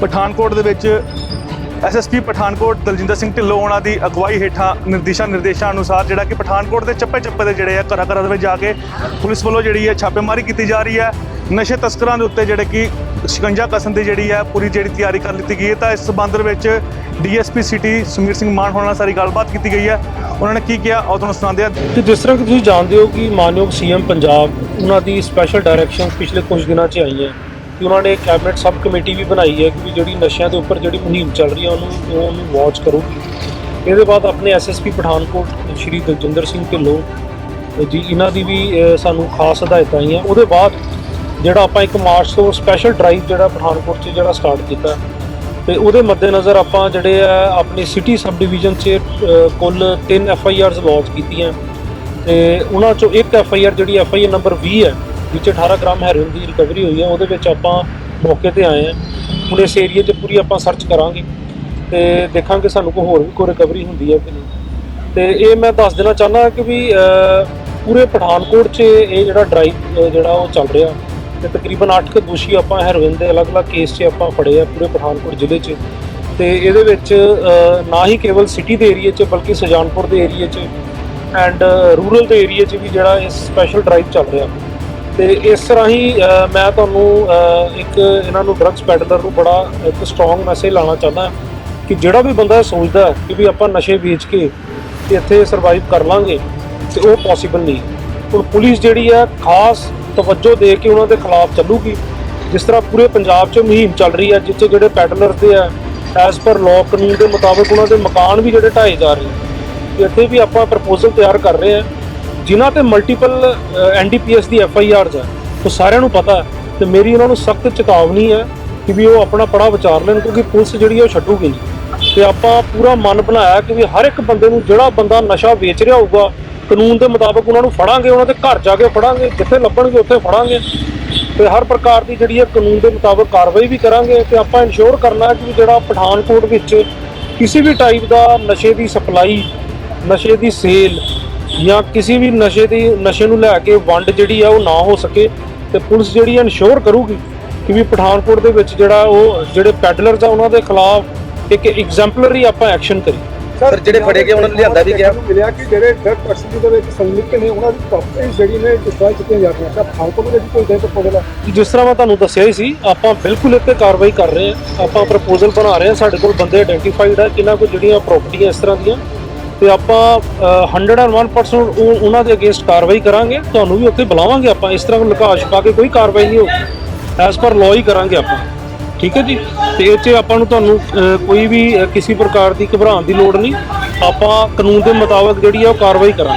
ਪਠਾਨਕੋਟ ਦੇ ਵਿੱਚ ਐਸਐਸਪੀ ਪਠਾਨਕੋਟ ਦਲਜਿੰਦਰ ਸਿੰਘ ਢਿੱਲੋਂ ਉਹਨਾਂ ਦੀ ਅਗਵਾਈ ਹੇਠਾਂ ਨਿਰਦੇਸ਼ਾਂ ਨਿਰਦੇਸ਼ਾਂ ਅਨੁਸਾਰ ਜਿਹੜਾ ਕਿ ਪਠਾਨਕੋਟ ਦੇ ਚੱਪੇ ਚੱਪੇ ਦੇ ਜਿਹੜੇ ਆ ਘਰਾਂ ਘਰਾਂ ਦੇ ਵਿੱਚ ਜਾ ਕੇ ਪੁਲਿਸ ਵੱਲੋਂ ਜਿਹੜੀ ਹੈ ਛਾਪੇਮਾਰੀ ਕੀਤੀ ਜਾ ਰਹੀ ਹੈ। ਨਸ਼ੇ ਤਸਕਰਾਂ ਦੇ ਉੱਤੇ ਜਿਹੜੇ ਕਿ ਸ਼ਿਕੰਜਾ ਕਸਣ ਦੀ ਜਿਹੜੀ ਹੈ ਪੂਰੀ ਜਿਹੜੀ ਤਿਆਰੀ ਕਰ ਲਿੱਤੀ ਗਈ ਹੈ ਤਾਂ ਇਸ ਸਬੰਧ ਦੇ ਵਿੱਚ ਡੀਐਸਪੀ ਸਿਟੀ ਸੁਮੀਰ ਸਿੰਘ ਮਾਨ ਹੋਣਾ ਨਾਲ ਸਾਰੀ ਗੱਲਬਾਤ ਕੀਤੀ ਗਈ ਹੈ। ਉਹਨਾਂ ਨੇ ਕੀ ਕਿਹਾ? ਉਹ ਤੁਹਾਨੂੰ ਸੁਣਾਉਂਦੇ ਹਾਂ। ਕਿ ਜਿਸ ਤਰ੍ਹਾਂ ਕਿ ਤੁਸੀਂ ਜਾਣਦੇ ਹੋ ਕਿ ਮਾਨਯੋਗ ਸੀਐਮ ਪੰਜਾਬ ਉਹਨਾਂ ਦੀ ਸਪੈਸ਼ਲ ਡਾਇਰੈਕਸ਼ਨ ਪਿਛਲੇ ਕੁਝ ਦਿਨਾਂ 'ਚ ਆਈ ਹੈ। ਕਿ ਉਹਨਾਂ ਨੇ ਕੈਬਨਿਟ ਸਬ ਕਮੇਟੀ ਵੀ ਬਣਾਈ ਹੈ ਕਿ ਵੀ ਜਿਹੜੀ ਨਸ਼ਿਆਂ ਦੇ ਉੱਪਰ ਜਿਹੜੀ ਮੁਹਿੰਮ ਚੱਲ ਰਹੀ ਹੈ, ਉਹਨੂੰ ਉਹਨੂੰ ਵਾਚ ਕਰੂਗੀ ਇਹਦੇ ਬਾਅਦ ਆਪਣੇ ਐਸਐਸਪੀ ਪਠਾਨਕੋਟ, ਸ਼੍ਰੀ ਦਲਜਿੰਦਰ ਸਿੰਘ ਢਿੱਲੋਂ, ਜੀ, ਇਹਨਾਂ ਦੀ ਵੀ ਸਾਨੂੰ ਖਾਸ ਹਦਾਇਤਾਂ ਆਈਆਂ। ਉਹਦੇ ਬਾਅਦ ਜਿਹੜਾ ਆਪਾਂ ਇੱਕ ਮਾਰਚ ਤੋਂ ਸਪੈਸ਼ਲ ਡਰਾਈਵ ਜਿਹੜਾ ਪਠਾਨਕੋਟ 'ਚ ਜਿਹੜਾ ਸਟਾਰਟ ਕੀਤਾ, ਤੇ ਉਹਦੇ ਮੱਦੇਨਜ਼ਰ ਆਪਾਂ ਜਿਹੜੇ ਆ, ਆਪਣੀ ਸਿਟੀ ਸਬ ਡਿਵੀਜ਼ਨ 'ਚ ਕੁੱਲ 3 ਐਫ ਆਈ ਆਰਸ ਲੌਂਚ ਕੀਤੀਆਂ। ਤੇ ਉਹਨਾਂ 'ਚੋਂ ਇੱਕ ਐਫ ਆਈ ਆਰ ਜਿਹੜੀ ਐਫ ਆਈ ਆਰ ਨੰਬਰ 20 ਹੈ ਵਿੱਚ 18 ਗ੍ਰਾਮ ਹੈਰੋਇਨ ਦੀ ਰਿਕਵਰੀ ਹੋਈ ਹੈ, ਉਹਦੇ ਵਿੱਚ ਆਪਾਂ ਮੌਕੇ ਤੇ ਆਏ ਹਾਂ। ਹੁਣ ਇਸ ਏਰੀਆ 'ਚ ਪੂਰੀ ਆਪਾਂ ਸਰਚ ਕਰਾਂਗੇ ਤੇ ਦੇਖਾਂਗੇ ਸਾਨੂੰ ਕੋਈ ਹੋਰ ਵੀ ਕੋਈ ਰਿਕਵਰੀ ਹੁੰਦੀ ਹੈ ਕਿ ਨਹੀਂ। ਤੇ ਇਹ ਮੈਂ ਦੱਸ ਦੇਣਾ ਚਾਹੁੰਦਾ ਕਿ ਵੀ ਪੂਰੇ ਪਠਾਨਕੋਟ 'ਚ ਇਹ ਜਿਹੜਾ ਡਰਾਈਵ ਜਿਹੜਾ ਉਹ ਚੱਲ ਰਿਹਾ ਤੇ ਤਕਰੀਬਨ 8 ਕੁ ਦੋਸ਼ੀ ਆਪਾਂ ਹੈਰੋਇਨ ਦੇ ਅਲੱਗ-ਅਲੱਗ ਕੇਸ 'ਚ ਆਪਾਂ ਫੜੇ ਆ ਪੂਰੇ ਪਠਾਨਕੋਟ ਜ਼ਿਲ੍ਹੇ 'ਚ। ਤੇ ਇਹਦੇ ਵਿੱਚ ਨਾ ਹੀ ਕੇਵਲ ਸਿਟੀ ਦੇ ਏਰੀਆ 'ਚ ਬਲਕਿ ਸੁਜਾਨਪੁਰ ਦੇ ਏਰੀਆ 'ਚ ਐਂਡ ਰੂਰਲ ਦੇ ਏਰੀਆ 'ਚ ਵੀ ਜਿਹੜਾ ਇਹ ਸਪੈਸ਼ਲ ਡਰਾਈਵ ਚੱਲ ਰਿਹਾ। ਤੇ ਇਸ ਤਰ੍ਹਾਂ ਹੀ ਮੈਂ ਤੁਹਾਨੂੰ ਇੱਕ ਇਹਨਾਂ ਨੂੰ ਡਰੱਗਸ ਪੈਡਲਰ ਨੂੰ ਬੜਾ ਇੱਕ ਸਟਰੋਂਗ ਮੈਸੇਜ ਲਾਣਾ ਚਾਹੁੰਦਾ ਕਿ ਜਿਹੜਾ ਵੀ ਬੰਦਾ ਸੋਚਦਾ ਕਿ ਵੀ ਆਪਾਂ ਨਸ਼ੇ ਵੇਚ ਕੇ ਇੱਥੇ ਸਰਵਾਈਵ ਕਰ ਲਾਂਗੇ ਤੇ ਉਹ ਪੋਸੀਬਲ ਨਹੀਂ। ਹੁਣ ਪੁਲਿਸ ਜਿਹੜੀ ਹੈ ਖਾਸ ਤਵੱਜੋ ਦੇ ਕੇ ਉਹਨਾਂ ਦੇ ਖਿਲਾਫ ਚੱਲੂਗੀ। ਜਿਸ ਤਰ੍ਹਾਂ ਪੂਰੇ ਪੰਜਾਬ 'ਚ ਮੁਹਿੰਮ ਚੱਲ ਰਹੀ ਹੈ, ਜਿੱਥੇ ਜਿਹੜੇ ਪੈਡਲਰ ਦੇ ਆ ਐਸ ਪਰ ਲਾਅ ਕਾਨੂੰਨ ਦੇ ਮੁਤਾਬਕ ਉਹਨਾਂ ਦੇ ਮਕਾਨ ਵੀ ਜਿਹੜੇ ਢਾਏ ਜਾ ਰਹੇ ਤੇ ਇੱਥੇ ਵੀ ਆਪਾਂ ਪ੍ਰਪੋਜ਼ਲ ਤਿਆਰ ਕਰ ਰਹੇ ਹਾਂ। ਜਿਨ੍ਹਾਂ ਤੇ ਮਲਟੀਪਲ ਐਨਡੀਪੀਐਸ ਦੀ ਐਫ ਆਈ ਆਰਸ ਹੈ, ਉਹ ਸਾਰਿਆਂ ਨੂੰ ਪਤਾ ਹੈ ਤੇ ਮੇਰੀ ਉਹਨਾਂ ਨੂੰ ਸਖਤ ਚੇਤਾਵਨੀ ਹੈ ਕਿ ਵੀ ਉਹ ਆਪਣਾ ਪੜਾ ਵਿਚਾਰ ਲੈਣ ਕਿਉਂਕਿ ਪੁਲਿਸ ਜਿਹੜੀ ਹੈ ਉਹ ਛੱਡੂਗੀ ਨਹੀਂ। ਤੇ ਆਪਾਂ ਪੂਰਾ ਮਨ ਬਣਾਇਆ ਕਿ ਵੀ ਹਰ ਇੱਕ ਬੰਦੇ ਨੂੰ ਜਿਹੜਾ ਬੰਦਾ ਨਸ਼ਾ ਵੇਚ ਰਿਹਾ ਹੋਊਗਾ, ਕਾਨੂੰਨ ਦੇ ਮੁਤਾਬਕ ਉਹਨਾਂ ਨੂੰ ਫੜਾਂਗੇ, ਉਹਨਾਂ ਦੇ ਘਰ ਜਾ ਕੇ ਫੜਾਂਗੇ, ਜਿੱਥੇ ਲੱਭਣਗੇ ਉੱਥੇ ਫੜਾਂਗੇ। ਤੇ ਹਰ ਪ੍ਰਕਾਰ ਦੀ ਜਿਹੜੀ ਹੈ ਕਾਨੂੰਨ ਦੇ ਮੁਤਾਬਕ ਕਾਰਵਾਈ ਵੀ ਕਰਾਂਗੇ ਤੇ ਆਪਾਂ ਇਨਸ਼ੋਰ ਕਰਨਾ ਕਿ ਜਿਹੜਾ ਪਠਾਨਕੋਟ ਵਿੱਚ ਕਿਸੇ ਵੀ ਟਾਈਪ ਦਾ ਨਸ਼ੇ ਦੀ ਸਪਲਾਈ ਨਸ਼ੇ ਦੀ ਸੇਲ ਜਾਂ ਕਿਸੇ ਵੀ ਨਸ਼ੇ ਦੀ ਨਸ਼ੇ ਨੂੰ ਲੈ ਕੇ ਵੰਡ ਜਿਹੜੀ ਆ ਉਹ ਨਾ ਹੋ ਸਕੇ ਤੇ ਪੁਲਿਸ ਜਿਹੜੀ ਇਨਸ਼ੋਰ ਕਰੂਗੀ ਕਿ ਵੀ ਪਠਾਨਕੋਟ ਦੇ ਵਿੱਚ ਜਿਹੜਾ ਉਹ ਜਿਹੜੇ ਪੈਡਲਰਸ ਆ ਉਹਨਾਂ ਦੇ ਖਿਲਾਫ ਇੱਕ ਐਗਜ਼ੈਂਪਲਰੀ ਆਪਾਂ ਐਕਸ਼ਨ ਕਰੀ ਸਰ ਜਿਹੜੇ ਫੜੇ ਗਏ ਉਹਨਾਂ ਨੂੰ ਲਿਆਂਦਾ ਵੀ ਗਿਆ। ਮਿਲਿਆ ਕਿ ਜਿਹੜੇ ਡਰਗ ਪਰਸਨ ਦੇ ਵਿੱਚ ਸੰਲਿਪਤ ਨੇ ਉਹਨਾਂ ਦੀ ਪ੍ਰਾਪਰਟੀ ਜਿਹੜੀ ਨੇ ਡਿਸਟਰੋਏ ਕੀਤੀਆਂ ਜਾ ਰਹੀਆਂ। ਤਾਂ ਫਾਲਤੂ ਦੇ ਵਿੱਚ ਕੋਈ ਦੇ ਤਾਂ ਪੋਗਲਾ ਜਿਸ ਤਰ੍ਹਾਂ ਮੈਂ ਤੁਹਾਨੂੰ ਦੱਸਿਆ ਹੀ ਸੀ ਆਪਾਂ ਬਿਲਕੁਲ ਇੱਥੇ ਕਾਰਵਾਈ ਕਰ ਰਹੇ ਹਾਂ। ਆਪਾਂ ਪ੍ਰਪੋਜ਼ਲ ਬਣਾ ਰਹੇ ਹਾਂ ਸਾਡੇ ਕੋਲ ਬੰਦੇ ਆਇਡੈਂਟੀਫਾਈਡ ਹੈ ਕਿਹਨਾਂ ਕੋਲ ਜਿਹੜੀਆਂ ਪ੍ਰਾਪਰਟੀਆਂ ਇਸ ਤਰ੍ਹਾਂ ਦੀਆਂ। ਤੇ ਆਪਾਂ ਅਹ, 101% ਉਹ- ਉਹਨਾਂ ਦੇ ਅਗੇਂਸਟ ਕਾਰਵਾਈ ਕਰਾਂਗੇ। ਤੁਹਾਨੂੰ ਵੀ ਉੱਥੇ ਬੁਲਾਵਾਂਗੇ ਆਪਾਂ। ਇਸ ਤਰ੍ਹਾਂ ਲੁਕਾ ਪਾ ਕੇ ਕੋਈ ਕਾਰਵਾਈ ਨਹੀਂ ਹੋਊਗੀ ਐਸ ਪਰ ਲਾਅ ਹੀ ਕਰਾਂਗੇ ਆਪਾਂ। ਠੀਕ ਹੈ ਜੀ? ਤੇ ਇਹ 'ਚ ਆਪਾਂ ਨੂੰ ਤੁਹਾਨੂੰ ਕੋਈ ਵੀ ਕਿਸੇ ਪ੍ਰਕਾਰ ਦੀ ਘਬਰਾਉਣ ਦੀ ਲੋੜ ਨਹੀਂ। ਆਪਾਂ ਕਾਨੂੰਨ ਦੇ ਮੁਤਾਬਕ ਜਿਹੜੀ ਆ ਉਹ ਕਾਰਵਾਈ ਕਰਾਂਗੇ।